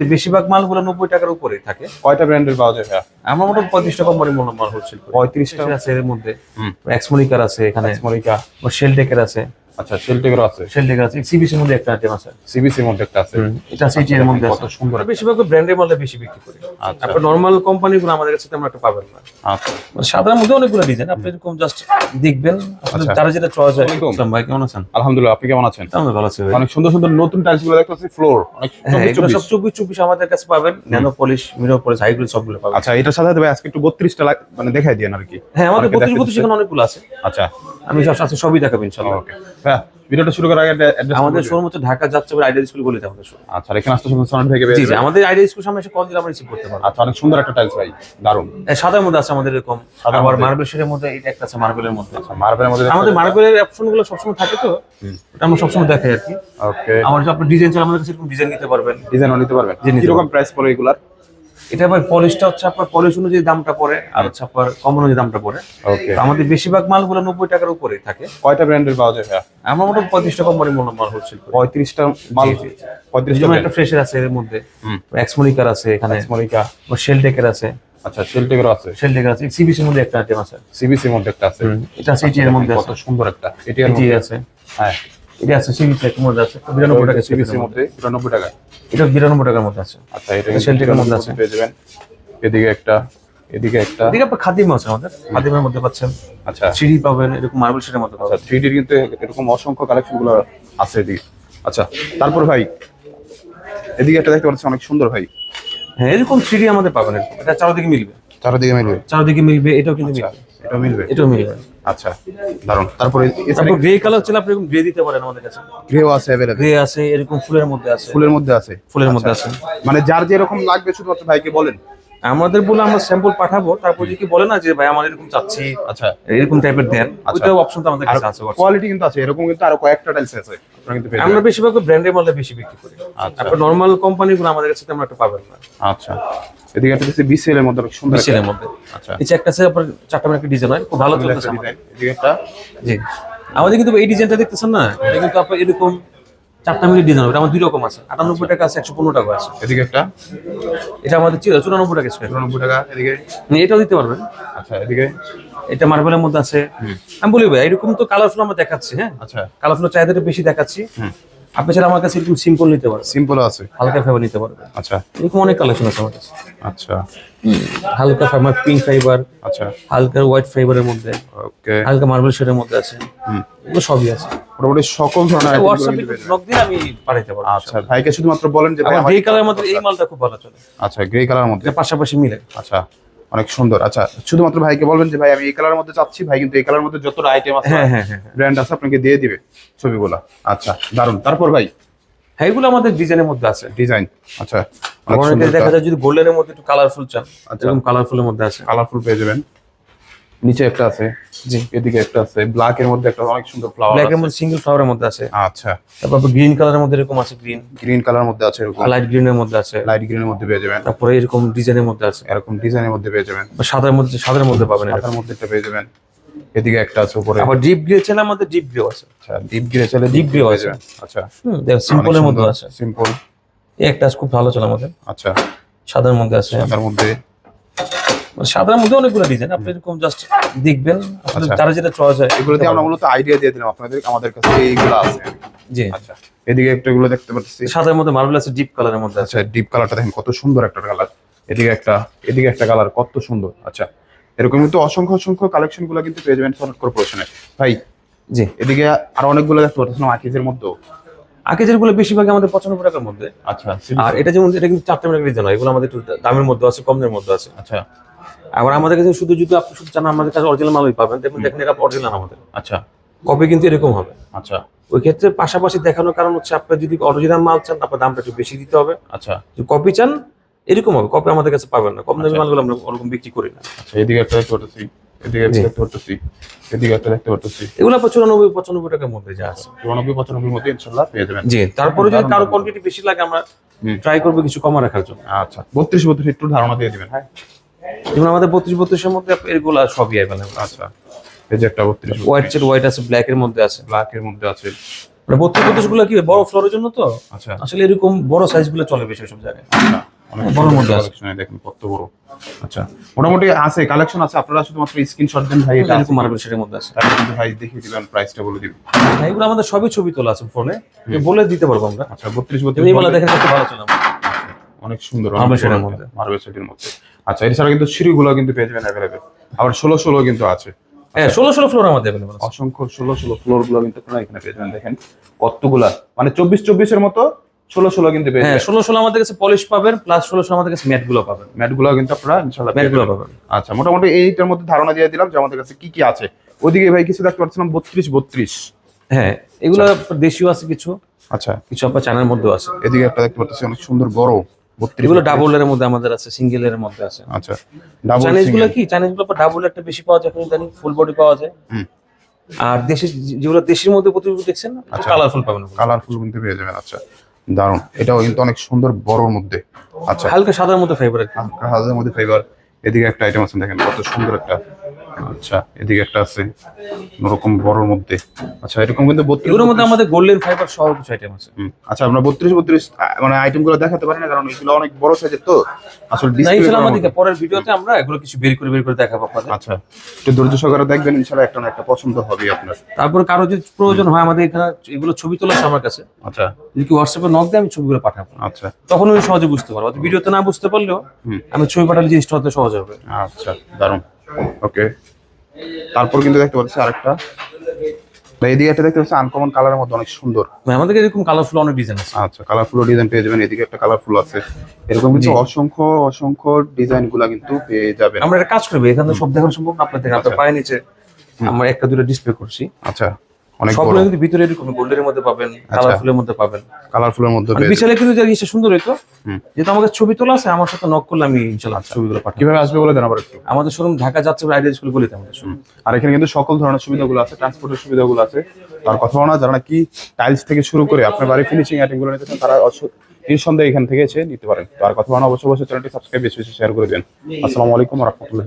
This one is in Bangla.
বেশিরভাগ মালগুলো নব্বই টাকার উপরেই থাকে। কয়টা ব্র্যান্ডের পাওয়া যায় আমার মোটামুটি পঁয়ত্রিশটা কোম্পানির মাল হচ্ছে। পঁয়ত্রিশ পঁয়ত্রিশটা আছে এর মধ্যে। এক্সমনিকার আছে এখানে। মরিকা শেল সেলটেকের আছে। আচ্ছা সেলটেকেরও আছে। আছে সিবিসির মধ্যে একটা আইটেম আছে। সিবিসির মধ্যে একটা আছে। এটা সিটি এর মধ্যে কত সুন্দর বেশিরভাগ ব্র্যান্ডের বেশি বিক্রি করি। আচ্ছা। আপনার নর্মাল কোম্পানিগুলো আমাদের কাছে তেমন একটা পাবেন না। আচ্ছা। মানে সাধারণ মধ্যে অনেকগুলো ডিজাইন আপনি এরকম জাস্ট দেখবেন আসলে আচ্ছা। যেটা চয়েস হয় আসসালামু আলাইকুম। ভাই কেমন আছেন? আলহামদুলিল্লাহ আপনি কেমন আছেন? আমরা ভালো আছি অনেক সুন্দর সুন্দর নতুন টাইলসগুলো দেখতে পাচ্ছি ফ্লোর অনেক হ্যাঁ চব্বিশ সব চব্বিশ। চব্বিশ আমাদের কাছে পাবেন ন্যানো পলিশ মিরো পলিশ হাইগুলো সবগুলো পাবেন। আচ্ছা এটার সাথে সাথে ভাই আজকে একটু বত্রিশটা মানে দেখাই দিয়েন আর কি। হ্যাঁ আমাদের অনেকে বত্রিশ দেখতে বত্রিশ এখানে অনেকগুলো আছে। আচ্ছা। আমি সব আছে সবই দেখাবো ইনশাল্লাহ। ওকে হ্যাঁ ভিডিওটা শুরু করার আগে আমাদের শোরুম হচ্ছে ঢাকা যাচ্ছে আইডিয়া স্কুল আমাদের শোরুম আচ্ছা এখানে আসতে শুনুন সোনার থেকে জি জি আমাদের আইডিয়া স্কুল সামনে এসে কল দিলে আমরা রিসিভ করতে পারব। আচ্ছা অনেক সুন্দর একটা টাইলস ভাই দারুণ সাদার মধ্যে আছে আমাদের এরকম আবার মার্বেল শেডের মধ্যে এটা একটা আছে মার্বেলের মধ্যে। আচ্ছা মার্বেলের মধ্যে আমাদের মার্বেলের সবসময় থাকে তো এটা আমরা সবসময় দেখাই আর কি। ওকে আমার যে ডিজাইন চাই আমাদের কাছে এরকম ডিজাইন নিতে পারবেন। ডিজাইনও নিতে পারবেন। কীরকম প্রাইস পড়ে এগুলার? এটা ভাই পলিশটা হচ্ছে আপনার পলিশ অনুযায়ী দামটা পড়ে আর হচ্ছে আপনার কম অনুযায়ী দামটা পড়ে। ওকে আমাদের বেশিরভাগ মালগুলো নব্বই টাকার উপরেই থাকে। কয়টা ব্র্যান্ডের পাওয়া যায় আমরা মোটামুটি পঁয়ত্রিশটা কোম্পানির মাল হোলসেল করি। পঁয়ত্রিশটা মাল জি। পঁয়ত্রিশটা একটা ফ্রেশের আছে এর মধ্যে। এক্সমনিকার আছে এখানে। মরিকা শেল টেকের আছে। আচ্ছা সেলটেকেরও আছে। শেল টেকের আছে। সিবিসির মধ্যে একটা আইটেম আছে। সিবিসির মধ্যে একটা আছে। এটা সিটি এর মধ্যে কত সুন্দর একটা। এটি আছে। হ্যাঁ। এটা আছে সিবিসি এর মধ্যে আছে বিরানব্বই টাকা সিবিসির সিবিসির মধ্যে মধ্যে। বিরানব্বই টাকা। এটা বিরানব্বই টাকার মধ্যে আছে। আচ্ছা এটা Celtic মধ্যে আছে। পেয়ে যাবেন। এদিকে একটা এদিকে একটা। এদিকে আপনার খাদিম আছে আমাদের। খাদিমের মধ্যে পাচ্ছেন। আচ্ছা। সিঁড়ি পাবেন এরকম মার্বেল শেডের মধ্যে আচ্ছা থ্রি ডির কিন্তু এরকম অসংখ্য কালেকশনগুলো আছে এদিকে। আচ্ছা তারপর ভাই এদিকে একটা দেখতে পাচ্ছি অনেক সুন্দর ভাই। হ্যাঁ এরকম সিঁড়ি আমাদের পাবেন এটা চারদিকে মিলবে। চারদিকে মিলবে। চারদিকে মিলবে এটাও কিন্তু মিলবে। এটা মিলবে। এটাও মিলবে। আচ্ছা দারুণ তারপরে তারপর গ্রে কালার ছিল আপনি এরকম গ্রে দিতে পারেন আমাদের কাছে। গ্রেও আছে अवेलेबल গ্রে আছে এরকম ফুলের মধ্যে আছে। ফুলের মধ্যে আছে। ফুলের মধ্যে আছে। মানে যার যেরকম লাগবে শুধুমাত্র ভাইকে বলেন। আমাদের বলে আমরা স্যাম্পল পাঠাবো তারপর যদি বলে না যে ভাই আমার এরকম চাচ্ছি আচ্ছা। এরকম টাইপের দেন আচ্ছা। ওইটাও অপশন তো আমাদের কাছে আছে কোয়ালিটি কিন্তু আছে এরকম কিন্তু আরও কয়েকটা টাইলস আছে আমরা বেশিরভাগ ব্র্যান্ডের মালটা বেশি বিক্রি করি। আচ্ছা। আপনার নর্মাল কোম্পানিগুলো আমাদের কাছে তেমন একটা পাবেন না। আচ্ছা। এদিকে একটা দিচ্ছে বিসিএল এর মধ্যে সুন্দর বিসিএল এর মধ্যে। আচ্ছা। এই একটা আছে আপনার চারটা মানে একটা ডিজাইন হয় খুব ভালো চলতেছে আমাদের। এদিকে একটা। জি। আমাদের কিন্তু এই ডিজাইনটা দেখতেছেন না? এটা কিন্তু আপনার এরকম চারটা মিলে ডিজাইন হবে আমার দুই রকম আছে। আটানব্বই টাকা আছে একশো পনেরো টাকা আছে। এদিকে একটা। এটা আমাদের ছিল চুরানব্বই টাকা চুরানব্বই টাকা এদিকে। এটাও দিতে পারবেন। আচ্ছা এদিকে। এটা মার্বেলের মধ্যে আছে। আমি বলি ভাই এরকম তো কালারফুল আমরা দেখাচ্ছি হ্যাঁ? আচ্ছা। কালারফুল চাহিদাটা বেশি দেখাচ্ছি। হুম। আপনি চাইলে আমার কাছে এরকম সিম্পল নিতে পারবেন। সিম্পল আছে। হালকা ফাইবার নিতে পারবেন। আচ্ছা। এরকম অনেক কালেকশন আছে আমার কাছে। আচ্ছা। হালকা ফাইবার পিঙ্ক ফাইবার আচ্ছা। হালকা হোয়াইট ফাইবারের মধ্যে ওকে। হালকা মার্বেল শেডের মধ্যে আছে। হুম। এগুলো সবই আছে। মোটামুটি সকল ধরনের হোয়াটসঅ্যাপে দিয়ে আমি পাঠাইতে পারব আচ্ছা ভাইকে শুধুমাত্র বলেন যে ভাই গ্রে কালারের মধ্যে এই মালটা খুব ভালো চলে। আচ্ছা গ্রে কালার মধ্যে। পাশাপাশি মিলে। আচ্ছা। অনেক সুন্দর। আচ্ছা শুধুমাত্র ভাইকে বলবেন যে ভাই আমি এই কালারের মধ্যে চাচ্ছি। ভাই কিন্তু এই কালার মধ্যে যতটা আইটেম আছে হ্যাঁ হ্যাঁ হ্যাঁ হ্যাঁ। ব্র্যান্ড আছে আপনাকে দিয়ে দিবে ছবিগুলো। আচ্ছা দারুণ তারপর ভাই? এইগুলো আমাদের ডিজাইনের মধ্যে আছে। ডিজাইন আচ্ছা। অনেকে দেখা যায় যদি গোল্ডেনের মধ্যে একটু কালারফুল চান আচ্ছা। এরকম কালারফুলের মধ্যে আছে। কালারফুল পেয়ে যাবেন। নিচে একটা আছে জি। এদিকে একটা আছে ব্ল্যাক এর মধ্যে একটা অনেক সুন্দর ফ্লাওয়ার ব্ল্যাক এর মধ্যে সিঙ্গেল ফ্লাওয়ারের মধ্যে আছে। আচ্ছা। তারপর গ্রিন কালারের মধ্যে এরকম আছে গ্রিন গ্রিন কালার মধ্যে আছে এরকম। লাইট গ্রিন এর মধ্যে আছে। লাইট গ্রিন এর মধ্যে পেয়ে যাবেন। তারপরে এরকম ডিজাইনের মধ্যে আছে। এরকম ডিজাইনের মধ্যে পেয়ে যাবেন। বা সাদার মধ্যে সাদার মধ্যে পাবেন। সাদার মধ্যে একটা পেয়ে যাবেন। এদিকে একটা আছে উপরে। আবার ডিপ গ্রে চাইলে আমাদের ডিপ গ্রে আছে। আচ্ছা ডিপ গ্রে চলে ডিপ পেয়ে আছে। আচ্ছা। হুম সিম্পলের মধ্যে আছে। সিম্পল এই একটা আছে খুব ভালো চলে আমাদের। আচ্ছা। সাদার মধ্যে আছে। তার মধ্যে। সাদার মধ্যে অনেকগুলো ডিজাইন আপনি এরকম জাস্ট দেখবেন। আসলে আচ্ছা। যারা যেটা চয়েস হয় এগুলোতে আমরা মূলত আইডিয়া দিয়ে দিলাম আপনাদের আমাদের কাছে এইগুলো আছে। জি। আচ্ছা এদিকে একটা এগুলো দেখতে পাচ্ছি। সাদার মধ্যে মার্বেল আছে ডিপ কালারের মধ্যে আছে আচ্ছা ডিপ কালারটা দেখেন কত সুন্দর একটা কালার এদিকে একটা এদিকে একটা কালার কত সুন্দর। আচ্ছা এরকম কিন্তু অসংখ্য অসংখ্য কালেকশনগুলো কিন্তু পেয়ে যাবেন সনট কর্পোরেশনে ভাই জি। এদিকে আরও অনেকগুলো দেখতে পাচ্ছিলাম আকিজের মধ্যেও। আকেজেরগুলো বেশিরভাগ আমাদের পঁচানব্বই টাকার মধ্যে। আচ্ছা আর এটা যেমন এটা কিন্তু চারটে মিটার ডিজাইন হয় এগুলো আমাদের একটু দামের মধ্যে আছে কমের মধ্যে আছে। আচ্ছা। আবার আমাদের কাছে শুধু যদি আপনি শুধু চান আমাদের কাছে অরিজিনাল মালই পাবেন দেখুন দেখেন এটা অরিজিনাল আমাদের। আচ্ছা। কপি কিন্তু এরকম হবে। আচ্ছা। ওই ক্ষেত্রে পাশাপাশি দেখানোর কারণ হচ্ছে আপনার যদি অরিজিনাল মাল চান আপনার দামটা একটু বেশি দিতে হবে। আচ্ছা। যদি কপি চান এরকম হবে কপি আমাদের কাছে পাবেন না। কম দামি আচ্ছা। মালগুলো আমরা ওরকম বিক্রি করি না। আচ্ছা এদিকে একটা দেখতে পাচ্ছি এদিকে একটা। দেখতে পাচ্ছি এদিকে একটা দেখতে পাচ্ছি এগুলো আপনার চুরানব্বই পঁচানব্বই টাকার মধ্যে যা আছে। চুরানব্বই পঁচানব্বই মধ্যে ইনশাল্লাহ পেয়ে যাবেন। জি তারপরে যদি কারও কোয়ান্টিটি বেশি লাগে আমরা ট্রাই করব কিছু কমা রাখার জন্য। আচ্ছা বত্রিশ বত্রিশ একটু ধারণা দিয়ে দিবেন হ্যাঁ। যেমন আমাদের বত্রিশ বত্রিশের মধ্যে এগুলো সবই অ্যাভেলেবল আচ্ছা। এই যে একটা বত্রিশ হোয়াইট হোয়াইট আছে ব্ল্যাক এর মধ্যে আছে। ব্ল্যাক এর মধ্যে আছে। মানে বত্রিশ বত্রিশগুলো কি বড় ফ্লোরের জন্য তো? আচ্ছা। আসলে এরকম বড় সাইজগুলো চলে বেশি সব জায়গায়। আচ্ছা অনেক বড় সুন্দর মধ্যে আছে। দেখেন কত বড়। আচ্ছা মোটামুটি আছে কালেকশন আছে। আপনারা শুধুমাত্র স্ক্রিনশট দেন ভাই এটা এরকম মার্বেল সেটের মধ্যে আছে। তারপর কিন্তু ভাই দেখিয়ে দিবেন প্রাইসটা বলে দিবেন। হ্যাঁ, এগুলো আমাদের সবই ছবি তোলা আছে ফোনে বলে দিতে পারব আমরা। আচ্ছা বত্রিশ এই বলে বত্রিশ দেখেন কত ভালো চলে অনেক সুন্দর মধ্যে। মার্বেল মধ্যে। আচ্ছা এছাড়া কিন্তু সিঁড়িগুলো কিন্তু পেয়ে যাবেন অ্যাভেলেবেল আবার ষোলো ষোলো কিন্তু আছে। হ্যাঁ ষোলো ষোলো ফ্লোর আমাদের অসংখ্য ষোলো ষোলো ফ্লোরগুলো কিন্তু আপনারা এখানে পেয়ে যাবেন দেখেন কতগুলা। মানে চব্বিশ চব্বিশের মতো ষোলো ষোলো কিন্তু পেয়ে হ্যাঁ ষোলো ষোলো আমাদের কাছে পলিশ পাবেন প্লাস ষোলো ষোলো আমাদের কাছে ম্যাটগুলো পাবেন। ম্যাটগুলো কিন্তু আপনারা ইনশাল্লাহ ম্যাটগুলো পাবেন। আচ্ছা মোটামুটি এইটার মধ্যে ধারণা দিয়ে দিলাম যে আমাদের কাছে কি কি আছে। ওদিকে ভাই কিছু দেখতে পাচ্ছিলাম বত্রিশ বত্রিশ। হ্যাঁ এগুলো দেশীয় আছে কিছু। আচ্ছা। কিছু আপনার চায়নার মধ্যেও আছে। এদিকে একটা দেখতে পাচ্ছি অনেক সুন্দর বড়। এগুলো ডাবল এর মধ্যে আমাদের আছে সিঙ্গেল এর মধ্যে আছে। আচ্ছা ডাবল চাইনিজগুলো কি? চাইনিজগুলো ডাবল একটা বেশি পাওয়া যায় এখন ফুল বডি পাওয়া যায়। হুম। আর দেশি যেগুলো দেশের মধ্যে প্রতিযোগী দেখছেন আচ্ছা। কালারফুল পাবেন কালারফুল কিন্তু পেয়ে যাবেন আচ্ছা। দারুণ এটাও কিন্তু অনেক সুন্দর বড়র মধ্যে। আচ্ছা। হালকা সাদার মধ্যে ফাইবার আর কি হাজারের মধ্যে ফাইবার এদিকে একটা আইটেম আছে দেখেন কত সুন্দর একটা আচ্ছা এদিকে একটা আছে ওরকম বড়র মধ্যে। আচ্ছা এরকম কিন্তু এগুলোর মধ্যে আমাদের গোল্ডেন ফাইবার সহ কিছু আইটেম আছে। আচ্ছা আমরা বত্রিশ বত্রিশ মানে আইটেমগুলো দেখাতে পারি না কারণ এগুলো অনেক বড় সাইজের তো। আসলে ডিসপ্লে ইনশাল্লাহ পরের ভিডিওতে আমরা এগুলো কিছু বের করে বের করে দেখাবো আপনাদের। আচ্ছা একটু ধৈর্য সহকারে দেখবেন ইনশাল্লাহ একটা না একটা পছন্দ হবে আপনার। তারপর কারও যদি প্রয়োজন হয় আমাদের এখানে এগুলো ছবি তোলা আছে আমার কাছে। আচ্ছা। যদি কি হোয়াটসঅ্যাপে নক দিয়ে আমি ছবিগুলো পাঠাবো। আচ্ছা। তখন আমি সহজে বুঝতে পারব। ভিডিওতে না বুঝতে পারলেও। আমি ছবি পাঠালে জিনিসটা হতে সহজ হবে। আচ্ছা দারুণ ওকে তারপর কিন্তু দেখতে পাচ্ছি আরেকটা। ভাই এদিকে একটা দেখতে পাচ্ছি আনকমন কালারের মধ্যে অনেক সুন্দর। আমাদের এরকম কালারফুল অনেক ডিজাইন আছে। আচ্ছা কালারফুল ডিজাইন পেয়ে যাবেন এদিকে একটা কালারফুল আছে। এরকম অসংখ্য অসংখ্য ডিজাইনগুলা কিন্তু পেয়ে যাবেন। আমরা একটা কাজ করব এখানে সব দেখানো সম্ভব না আপনার পায়ে নিচে আমরা একটা দুটো ডিসপ্লে করছি। আচ্ছা। অনেক বড়। সবগুলো কিন্তু ভিতরে এরকম গোল্ডের মধ্যে পাবেন কালারফুলের মধ্যে পাবেন। কালারফুলের মধ্যে আর পেয়ে যাবেন। বিশালে কিন্তু জিনিসটা সুন্দর হইতো যেহেতু আমাকে ছবি তোলা আছে আমার সাথে নক করলে আমি ইনশাল্লাহ ছবিগুলো পাঠাবো। কীভাবে আসবে বলে দেন আবার একটু? আমাদের শোরুম ঢাকা যাচ্ছে আইডিয়া স্কুল বলিতে আমাদের showroom। আর এখানে কিন্তু সকল ধরনের সুবিধাগুলো আছে ট্রান্সপোর্টের সুবিধাগুলো আছে। তার কথা না যারা নাকি টাইলস থেকে শুরু করে আপনার বাড়ি ফিনিশিংগুলো নিতে চান তারা নিঃসন্দেহে এখান থেকে এসে নিতে পারেন। তার কথা না অবশ্যই অবশ্যই চ্যানেলটি সাবস্ক্রাইব বেশি বেশি শেয়ার করে দেন। আসসালামু আলাইকুম রহমতুল্লাহ।